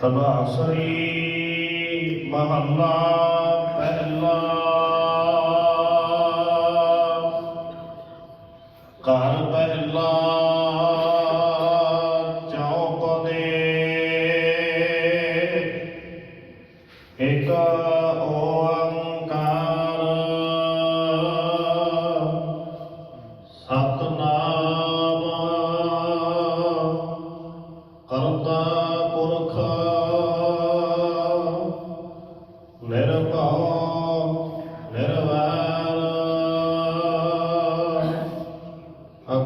ਤਬਾਸਰੀ ਮਹੱਲਾ ਪਹਿਲਾ ਘਰ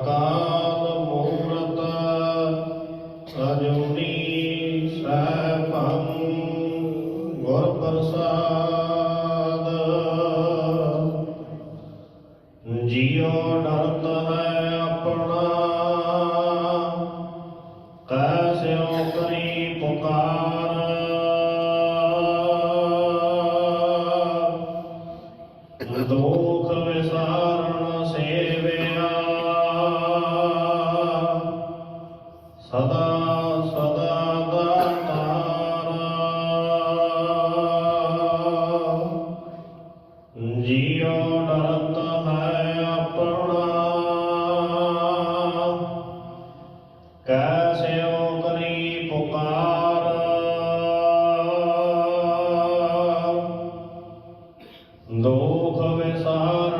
ਅਕਾਲ ਮੂਰਤ ਰਜੋਨੀ ਸੈਭੰ ਗੁਰ ਪ੍ਰਸਾਦ। ਜਿਉ ਡਰਤ ਹੈ so it's hard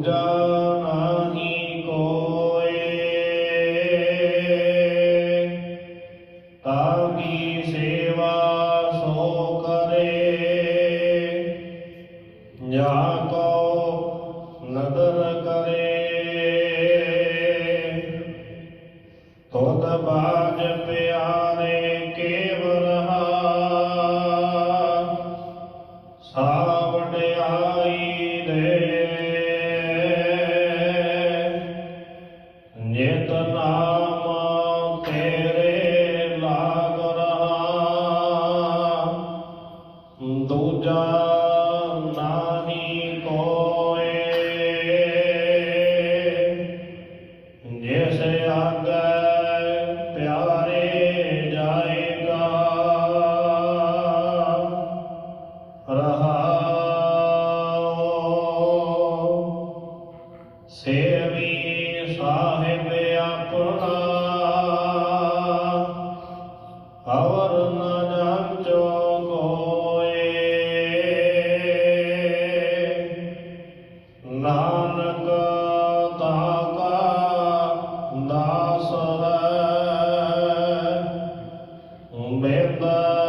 ਦੂਜਾ ਨਾਹੀ ਕੋਏ। ਤਾਂ ਕੀ ਸੇਵਾ ਸੋ ਕਰੇ। ਜਾ ਕੋ ਨਦਰ ਕਰੇ। ਤੋਤ ਬਾਜ ਪਿਆਰੇ ਕੇਵਲ ਹਾ। ਸਾਵਣ ਆਈ ਦੇ पूजा Lema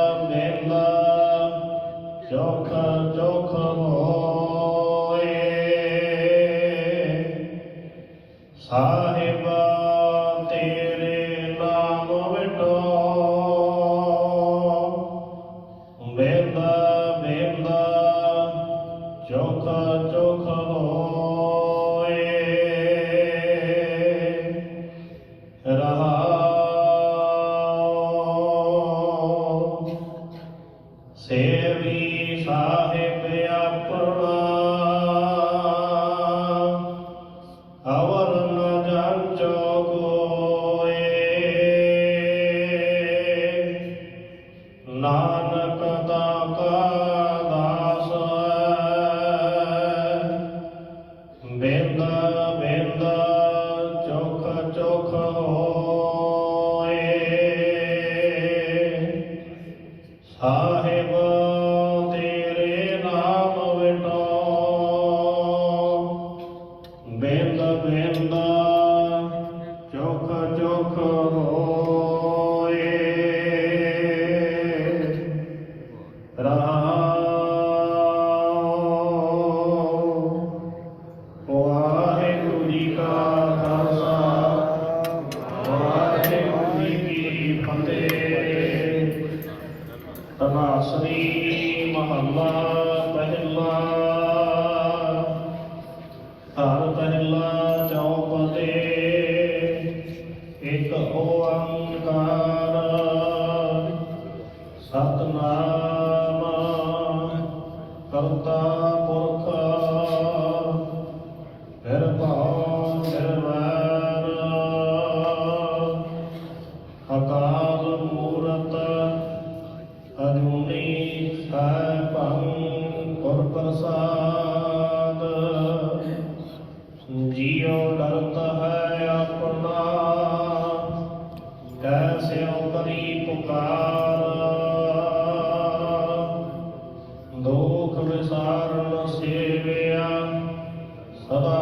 ਘਰ ਪਹਿਲਾ ਚੌਪਤੇ ਇੱਕ ਓੰਕਾਰ। ਸੰਸਾਰ ਨ ਸੇਵਿਆ ਸਦਾ